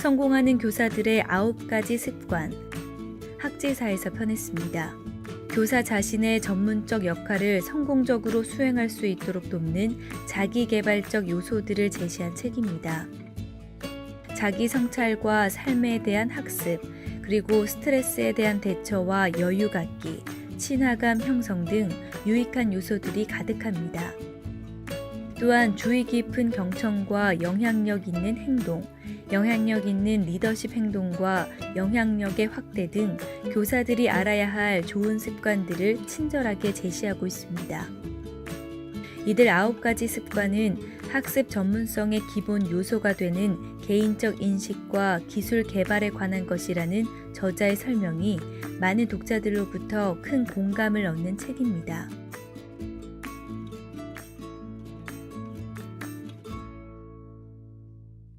성공하는 교사들의 아홉 가지 습관. 학제사에서 펴냈습니다. 교사 자신의 전문적 역할을 성공적으로 수행할 수 있도록 돕는 자기 개발적 요소들을 제시한 책입니다. 자기 성찰과 삶에 대한 학습, 그리고 스트레스에 대한 대처와 여유 갖기, 친화감 형성 등 유익한 요소들이 가득합니다. 또한 주의 깊은 경청과 영향력 있는 행동, 영향력 있는 리더십 행동과 영향력의 확대 등 교사들이 알아야 할 좋은 습관들을 친절하게 제시하고 있습니다. 이들 아홉 가지 습관은 학습 전문성의 기본 요소가 되는 개인적 인식과 기술 개발에 관한 것이라는 저자의 설명이 많은 독자들로부터 큰 공감을 얻는 책입니다.